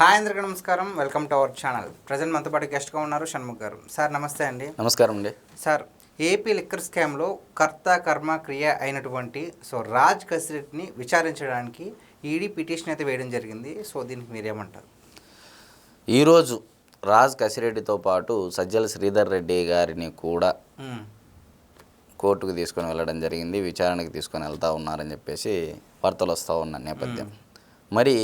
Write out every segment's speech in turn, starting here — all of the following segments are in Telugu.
హాయ్ అందరికీ నమస్కారం. Welcome to our channel. Present మనతో పాటు గెస్ట్గా ఉన్నారు షణ్ముఖ్ గారు. సార్ నమస్తే అండి. నమస్కారం అండి. సార్ ఏపీ లిక్కర్ స్కామ్లో కర్త కర్మ క్రియ అయినటువంటి సో రాజ్ కసిరెడ్డిని విచారించడానికి ఈడీ పిటిషన్ అయితే వేయడం జరిగింది. సో దీనికి మీరేమంటారు? ఈరోజు రాజ్ కసిరెడ్డితో పాటు సజ్జల శ్రీధర్ రెడ్డి గారిని కూడా. కోర్టుకు తీసుకొని వెళ్ళడం జరిగింది. విచారణకు తీసుకొని వెళ్తా ఉన్నారని చెప్పేసి వార్తలు వస్తూ ఉన్న నేపథ్యం. మరి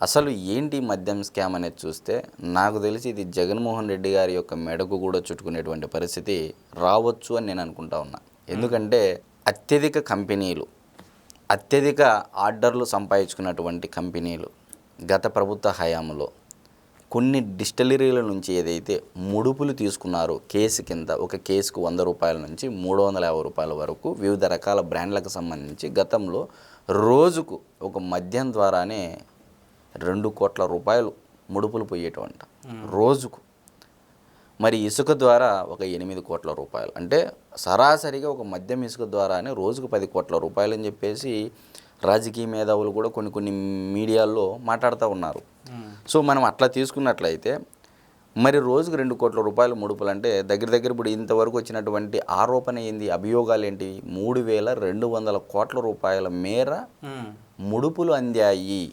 అసలు ఏంటి మద్యం స్కామ్ అనేది చూస్తే నాకు తెలిసి ఇది జగన్మోహన్ రెడ్డి గారి యొక్క మెడకు కూడా చుట్టుకునేటువంటి పరిస్థితి రావచ్చు అని నేను అనుకుంటా ఉన్నా. ఎందుకంటే అత్యధిక కంపెనీలు అత్యధిక ఆర్డర్లు సంపాదించుకున్నటువంటి కంపెనీలు గత ప్రభుత్వ హయాంలో కొన్ని డిస్టిలరీల నుంచి ఏదైతే ముడుపులు తీసుకున్నారో కేసు కింద ఒక కేసుకు వంద రూపాయల నుంచి మూడు వందల యాభై రూపాయల వరకు వివిధ రకాల బ్రాండ్లకు సంబంధించి గతంలో రోజుకు ఒక మద్యం ద్వారానే రెండు కోట్ల రూపాయలు ముడుపులు పోయేటవంట రోజుకు. మరి ఇసుక ద్వారా ఒక ఎనిమిది కోట్ల రూపాయలు. అంటే సరాసరిగా ఒక మద్యం ఇసుక ద్వారానే రోజుకు పది కోట్ల రూపాయలు అని చెప్పేసి రాజకీయ మేధావులు కూడా కొన్ని కొన్ని మీడియాల్లో మాట్లాడుతూ ఉన్నారు. సో మనం అట్లా తీసుకున్నట్లయితే మరి రోజుకు రెండు కోట్ల రూపాయలు ముడుపులు అంటే దగ్గర దగ్గర ఇప్పుడు ఇంతవరకు వచ్చినటువంటి ఆరోపణ ఏంది అభియోగాలు ఏంటి? మూడు వేల రెండు వందల కోట్ల రూపాయల మేర. ముడుపులు అందాయి.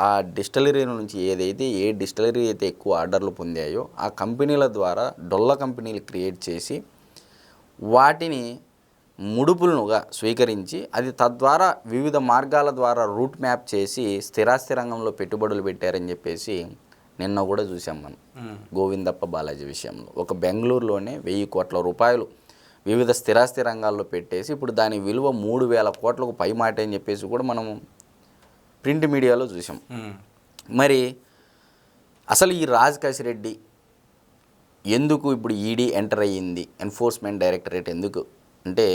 ఆ డిస్టిలరీ నుంచి ఏదైతే ఏ డిస్టిలరీ అయితే ఎక్కువ ఆర్డర్లు పొందాయో ఆ కంపెనీల ద్వారా డొల్ల కంపెనీలు క్రియేట్ చేసి వాటిని ముడుపులుగా స్వీకరించి అది తద్వారా వివిధ మార్గాల ద్వారా రూట్ మ్యాప్ చేసి స్థిరాస్తి రంగంలో పెట్టుబడులు పెట్టారని చెప్పేసి నిన్న కూడా చూసాం మనం. గోవిందప్ప బాలాజీ విషయంలో. ఒక బెంగళూరులోనే వెయ్యి కోట్ల రూపాయలు వివిధ స్థిరాస్తి రంగాల్లో పెట్టేసి ఇప్పుడు దాని విలువ మూడు వేల కోట్లకు పై మాట అని చెప్పేసి కూడా మనము ప్రింట్ మీడియాలో చూసాం. మరి అసలు ఈ రాజ్ కసిరెడ్డి ఎందుకు ఇప్పుడు ఈడీ ఎంటర్ అయ్యింది ఎన్ఫోర్స్మెంట్ డైరెక్టరేట్ ఎందుకు అంటే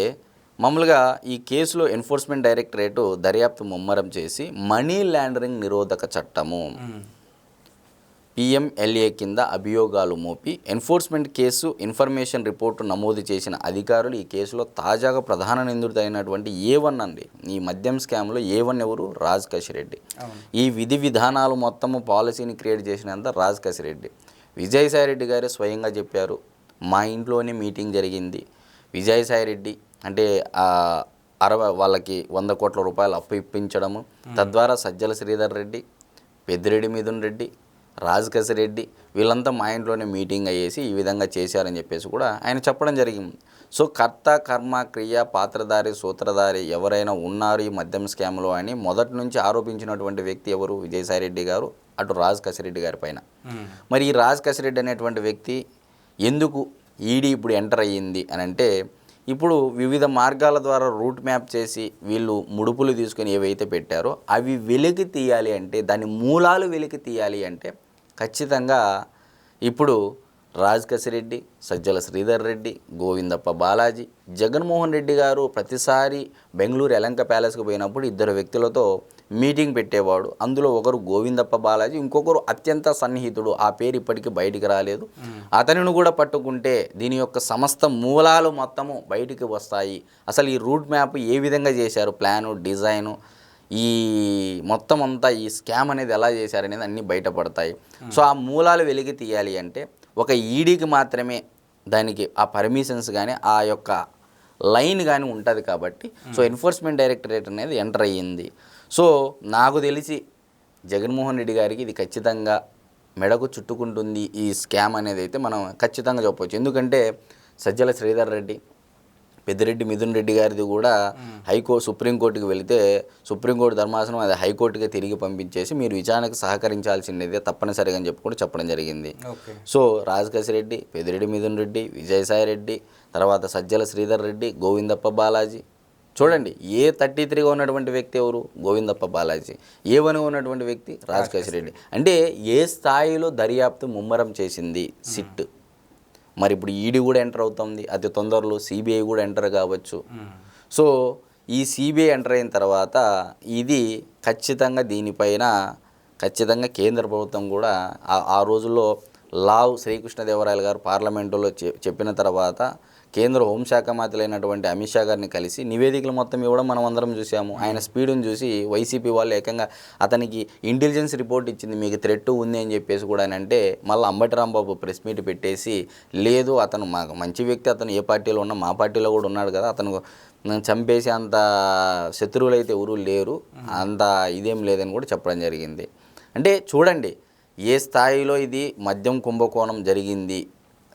మామూలుగా ఈ కేసులో ఎన్ఫోర్స్మెంట్ డైరెక్టరేట్ దర్యాప్తు ముమ్మరం చేసి మనీ లాండరింగ్ నిరోధక చట్టము. పిఎంఎల్ఏ కింద అభియోగాలు మోపి ఎన్ఫోర్స్మెంట్ కేసు ఇన్ఫర్మేషన్ రిపోర్టు నమోదు చేసిన అధికారులు ఈ కేసులో తాజాగా ప్రధాన నిందితుడైనటువంటి ఏ వన్ అండి. ఈ మద్యం స్కామ్లో ఏ వన్ ఎవరు? రాజ్ అవును. ఈ విధి విధానాలు మొత్తము పాలసీని క్రియేట్ చేసినంత రాజ్ కసిరెడ్డి విజయసాయిరెడ్డి గారే స్వయంగా చెప్పారు మా ఇంట్లోనే మీటింగ్ జరిగింది. విజయసాయిరెడ్డి అంటే అరవై వాళ్ళకి వంద కోట్ల రూపాయలు అప్పు ఇప్పించడము. తద్వారా సజ్జల శ్రీధర్ రెడ్డి పెద్దిరెడ్డి మిథున్ రెడ్డి రాజ్ కసిరెడ్డి వీళ్ళంతా మా ఇంట్లోనే మీటింగ్ అయ్యేసి ఈ విధంగా చేశారని చెప్పేసి కూడా ఆయన చెప్పడం జరిగింది. సో కర్త కర్మ క్రియ పాత్రధారి సూత్రధారి ఎవరైనా ఉన్నారు ఈ మద్యం స్కామ్లో అని మొదటి నుంచి ఆరోపించినటువంటి వ్యక్తి ఎవరు? విజయసాయిరెడ్డి గారు అటు రాజ్ కసిరెడ్డి గారి పైన. మరి ఈ రాజ్ కసిరెడ్డి అనేటువంటి వ్యక్తి ఎందుకు ఈడీ ఇప్పుడు ఎంటర్ అయ్యింది అని అంటే ఇప్పుడు వివిధ మార్గాల ద్వారా రూట్ మ్యాప్ చేసి వీళ్ళు ముడుపులు తీసుకొని ఏవైతే పెట్టారో అవి వెలికి తీయాలి అంటే దాని మూలాలు వెలికి తీయాలి అంటే ఖచ్చితంగా ఇప్పుడు కసిరెడ్డి సజ్జల శ్రీధర్ రెడ్డి గోవిందప్ప బాలాజీ జగన్మోహన్ రెడ్డి గారు ప్రతిసారి బెంగళూరు ఎలంక ప్యాలెస్కి పోయినప్పుడు ఇద్దరు వ్యక్తులతో మీటింగ్ పెట్టేవాడు. అందులో ఒకరు గోవిందప్ప బాలాజీ ఇంకొకరు అత్యంత సన్నిహితుడు. ఆ పేరు ఇప్పటికీ బయటికి రాలేదు. అతనిని కూడా పట్టుకుంటే దీని యొక్క సమస్త మూలాలు మొత్తము బయటికి వస్తాయి. అసలు ఈ రూట్ మ్యాప్ ఏ విధంగా చేశారు? ప్లాను డిజైను ఈ మొత్తం అంతా ఈ స్కామ్ అనేది ఎలా చేశారనేది అన్నీ బయటపడతాయి. సో ఆ మూలాలు వెలికి తీయాలి అంటే ఒక ఈడీకి మాత్రమే దానికి ఆ పర్మిషన్స్ కానీ ఆ యొక్క లైన్ కానీ ఉంటుంది కాబట్టి సో ఎన్ఫోర్స్మెంట్ డైరెక్టరేట్ అనేది ఎంటర్ అయ్యింది. సో నాకు తెలిసి జగన్మోహన్ రెడ్డి గారికి ఇది ఖచ్చితంగా మెడకు చుట్టుకుంటుంది ఈ స్కామ్ అనేది అయితే మనం ఖచ్చితంగా చెప్పవచ్చు ఎందుకంటే సజ్జల శ్రీధర్ రెడ్డి పెద్దిరెడ్డి మిథున్ రెడ్డి గారిది కూడా హైకోర్టు సుప్రీంకోర్టుకి వెళితే సుప్రీంకోర్టు ధర్మాసనం అది హైకోర్టుకే తిరిగి పంపించేసి మీరు విచారణకు సహకరించాల్సిందే తప్పనిసరిగా అని చెప్పి కూడా చెప్పడం జరిగింది. సో రాజకేశరెడ్డి పెద్దిరెడ్డి మిథున్ రెడ్డి విజయసాయి రెడ్డి తర్వాత సజ్జల శ్రీధర్ రెడ్డి గోవిందప్ప బాలాజీ. చూడండి ఏ థర్టీ త్రీగా ఉన్నటువంటి వ్యక్తి ఎవరు? గోవిందప్ప బాలాజీ. ఏ వన్గా ఉన్నటువంటి వ్యక్తి? రాజకేశరెడ్డి అంటే ఏ స్థాయిలో దర్యాప్తు ముమ్మరం చేసింది? సిట్. మరి ఇప్పుడు ఈడీ కూడా ఎంటర్ అవుతుంది అతి తొందరలో సిబిఐ కూడా ఎంటర్ కావచ్చు. సో ఈ సిబిఐ ఎంటర్ అయిన తర్వాత ఇది ఖచ్చితంగా దీనిపైన ఖచ్చితంగా కేంద్ర ప్రభుత్వం కూడా ఆ- ఆ రోజుల్లో లావ్ శ్రీకృష్ణదేవరాయలు గారు పార్లమెంటులో చె- చెప్పిన తర్వాత కేంద్ర హోంశాఖ మంత్రులైనటువంటి అమిత్ షా గారిని కలిసి నివేదికలు మొత్తం ఇవ్వడం మనం అందరం చూసాము ఆయన స్పీడ్ని చూసి వైసీపీ వాళ్ళు ఏకంగా అతనికి ఇంటెలిజెన్స్ రిపోర్ట్ ఇచ్చింది మీకు థ్రెట్ ఉంది అని చెప్పేసి కూడా అంటే మళ్ళీ అంబటి రాంబాబు ప్రెస్ మీట్ పెట్టేసి లేదు అతను మా మంచి వ్యక్తి అతను ఏ పార్టీలో ఉన్నా మా పార్టీలో కూడా ఉన్నాడు కదా అతను చంపేసి అంత శత్రువులు అయితే ఎవరు లేరు అంత ఇదేం లేదని కూడా చెప్పడం జరిగింది. అంటే చూడండి ఏ స్థాయిలో ఇది మద్యం కుంభకోణం జరిగింది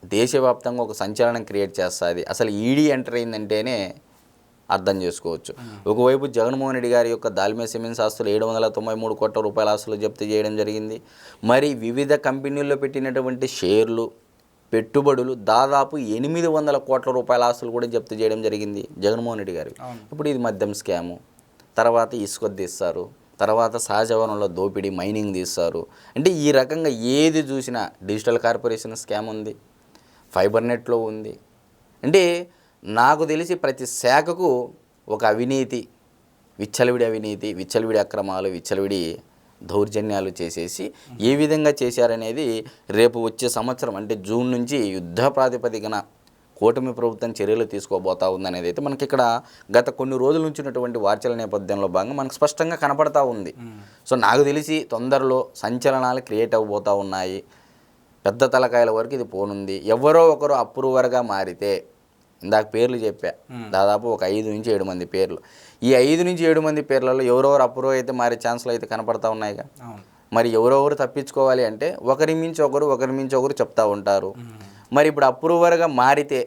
దేశవ్యాప్తంగా ఒక సంచలనం క్రియేట్ చేస్తుంది. అసలు ఈడీ ఎంటర్ అయిందంటేనే అర్థం చేసుకోవచ్చు. ఒకవైపు జగన్మోహన్ రెడ్డి గారి యొక్క దాల్మే సిమెంట్స్ ఆస్తులు ఏడు వందల తొంభై మూడు కోట్ల రూపాయల ఆస్తులు జప్తు చేయడం జరిగింది. మరి వివిధ కంపెనీల్లో పెట్టినటువంటి షేర్లు పెట్టుబడులు దాదాపు ఎనిమిది వందల కోట్ల రూపాయల ఆస్తులు కూడా జప్తు చేయడం జరిగింది జగన్మోహన్ రెడ్డి గారు. ఇప్పుడు ఇది మద్యం స్కాము. తర్వాత ఇసుక తీస్తారు. తర్వాత సహజ వనంలో దోపిడీ మైనింగ్ తీస్తారు. అంటే ఈ రకంగా ఏది చూసినా డిజిటల్ కార్పొరేషన్ స్కామ్ ఉంది. ఫైబర్ నెట్లో ఉంది. అంటే నాకు తెలిసి ప్రతి శాఖకు ఒక అవినీతి విచ్చలవిడి అవినీతి విచ్చలవిడి అక్రమాలు విచ్చలవిడి దౌర్జన్యాలు చేసేసి ఏ విధంగా చేశారనేది రేపు వచ్చే సంవత్సరం అంటే జూన్ నుంచి యుద్ధ ప్రాతిపదికన కూటమి ప్రభుత్వం చర్యలు తీసుకోబోతా ఉందనేది అయితే మనకి ఇక్కడ గత కొన్ని రోజుల నుంచి ఉన్నటువంటి వార్తల నేపథ్యంలో భాగంగా మనకు స్పష్టంగా కనపడతా ఉంది. సో నాకు తెలిసి తొందరలో సంచలనాలు క్రియేట్ అవ్వబోతూ ఉన్నాయి. పెద్ద తలకాయల వరకు ఇది పోనుంది. ఎవరో ఒకరు అప్రూవర్గా మారితే ఇందాక పేర్లు చెప్పా. దాదాపు ఒక ఐదు నుంచి ఏడు మంది పేర్లు. ఈ ఐదు నుంచి ఏడు మంది పేర్లలో ఎవరెవరు అప్రూవ్ అయితే మారే ఛాన్సులు అయితే కనపడతా ఉన్నాయిగా. మరి ఎవరెవరు తప్పించుకోవాలి అంటే ఒకరి మించి ఒకరు ఒకరి మించి ఒకరు చెప్తా ఉంటారు. మరి ఇప్పుడు అప్రూవర్గా మారితే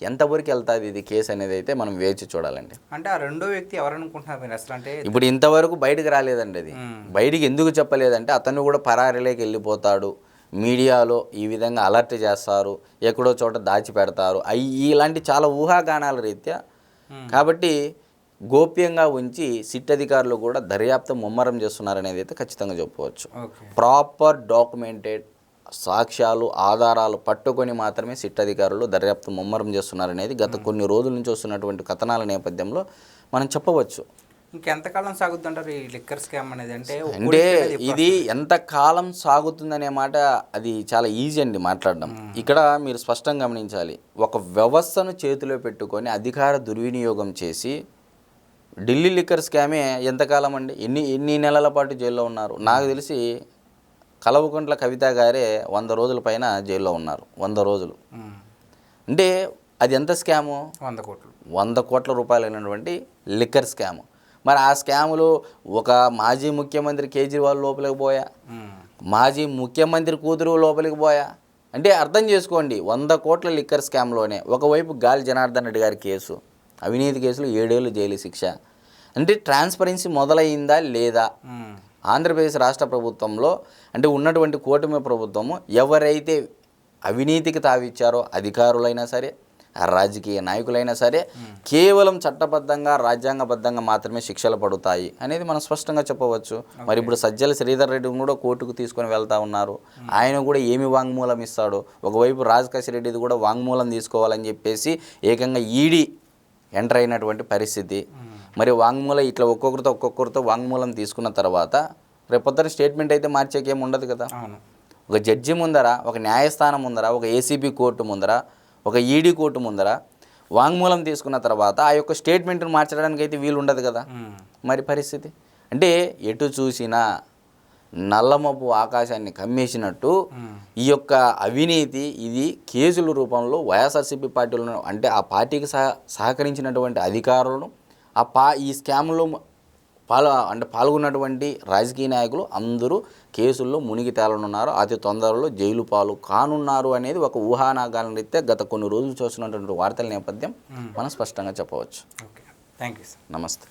ఎంతవరకు వెళ్తుంది ఇది కేసు అనేది అయితే మనం వేచి చూడాలండి. అంటే ఆ రెండో వ్యక్తి ఎవరనుకుంటున్నారు మీరు అసలు? అంటే ఇప్పుడు ఇంతవరకు బయటకు రాలేదండి అది. బయటికి ఎందుకు చెప్పలేదంటే అతను కూడా పరారిలోకి వెళ్ళిపోతాడు. మీడియాలో ఈ విధంగా అలర్ట్ చేస్తారు ఎక్కడో చోట దాచి పెడతారు అయి ఇలాంటి చాలా ఊహాగానాల రీత్యా. కాబట్టి గోప్యంగా ఉంచి సిట్ అధికారులు కూడా దర్యాప్తు ముమ్మరం చేస్తున్నారనేది అయితే ఖచ్చితంగా చెప్పవచ్చు. ఓకే. ప్రాపర్ డాక్యుమెంటెడ్ సాక్ష్యాలు ఆధారాలు పట్టుకొని మాత్రమే సిట్ అధికారులు దర్యాప్తు ముమ్మరం చేస్తున్నారనేది గత కొన్ని రోజుల నుంచి వస్తున్నటువంటి కథనాల నేపథ్యంలో మనం చెప్పవచ్చు. ఇంకెంతకాలం సాగుతుంటారు ఈ లిక్కర్ స్కామ్ అనేది? అంటే అంటే ఇది ఎంత కాలం సాగుతుందనే మాట అది చాలా ఈజీ అండి మాట్లాడడం. ఇక్కడ మీరు స్పష్టంగా గమనించాలి. ఒక వ్యవస్థను చేతిలో పెట్టుకొని అధికార దుర్వినియోగం చేసి ఢిల్లీ లిక్కర్ స్కామే ఎంతకాలం అండి? ఎన్ని ఎన్ని నెలల పాటు జైల్లో ఉన్నారు? నాకు తెలిసి కలవకుంట్ల కవిత గారే వంద రోజుల పైన జైల్లో ఉన్నారు. వంద రోజులు. అంటే అది ఎంత స్కాము వంద కోట్లు. వంద కోట్ల రూపాయలైనటువంటి లిక్కర్ స్కామ్ మరి ఆ స్కాములు ఒక మాజీ ముఖ్యమంత్రి కేజ్రీవాల్ లోపలికి పోయా. మాజీ ముఖ్యమంత్రి కూతురు లోపలికి పోయా అంటే అర్థం చేసుకోండి వంద కోట్ల లిక్కర్ స్కామ్లోనే ఒకవైపు గాలి జనార్దన్ రెడ్డి గారి కేసు అవినీతి కేసులో ఏడేళ్ళు జైలు శిక్ష అంటే ట్రాన్స్పరెన్సీ మొదలైందా లేదా. ఆంధ్రప్రదేశ్ రాష్ట్ర ప్రభుత్వంలో అంటే ఉన్నటువంటి కూటమి ప్రభుత్వము ఎవరైతే అవినీతికి తావిచ్చారో అధికారులైనా సరే రాజకీయ నాయకులైనా సరే కేవలం చట్టబద్ధంగా రాజ్యాంగబద్ధంగా మాత్రమే శిక్షలు పడుతాయి అనేది మనం స్పష్టంగా చెప్పవచ్చు. మరి ఇప్పుడు సజ్జల శ్రీధర్ రెడ్డి కూడా కోర్టుకు తీసుకొని వెళ్తా ఉన్నారు. ఆయన కూడా ఏమి వాంగ్మూలం ఇస్తాడు? ఒకవైపు రాజకేశ్ రెడ్డిది కూడా వాంగ్మూలం తీసుకోవాలని చెప్పేసి ఏకంగా ఈడీ ఎంటర్ అయినటువంటి పరిస్థితి. మరి వాంగ్మూలం ఇట్లా ఒక్కొక్కరితో ఒక్కొక్కరితో వాంగ్మూలం తీసుకున్న తర్వాత రేపొద్దున స్టేట్మెంట్ అయితే మార్చేకేం ఉండదు కదా? ఒక జడ్జి ముందర ఒక న్యాయస్థానం ముందర ఒక ఏసీబీ కోర్టు ముందర ఒక ఈడీ కోర్టు ముందర వాంగ్మూలం తీసుకున్న తర్వాత ఆ యొక్క స్టేట్మెంట్ను మార్చడానికి అయితే వీలు ఉండదు కదా. మరి పరిస్థితి అంటే ఎటు చూసినా నల్లమబ్బు ఆకాశాన్ని కమ్మేసినట్టు మ్మ్. ఈ యొక్క అవినీతి ఇది కేసుల రూపంలో వైఎస్ఆర్సీపీ పార్టీలను అంటే ఆ పార్టీకి సహ సహకరించినటువంటి అధికారులను ఆ పా ఈ స్కామ్లో పాల్ అంటే పాల్గొన్నటువంటి రాజకీయ నాయకులు అందరూ కేసుల్లో మునిగి తేలనున్నారు. అతి తొందరలో జైలు పాలు కానున్నారు అనేది ఒక ఊహానాగాల రీత్యా గత కొన్ని రోజులు చూస్తున్నటువంటి వార్తల నేపథ్యం మనం స్పష్టంగా చెప్పవచ్చు. Thank you sir. నమస్తే.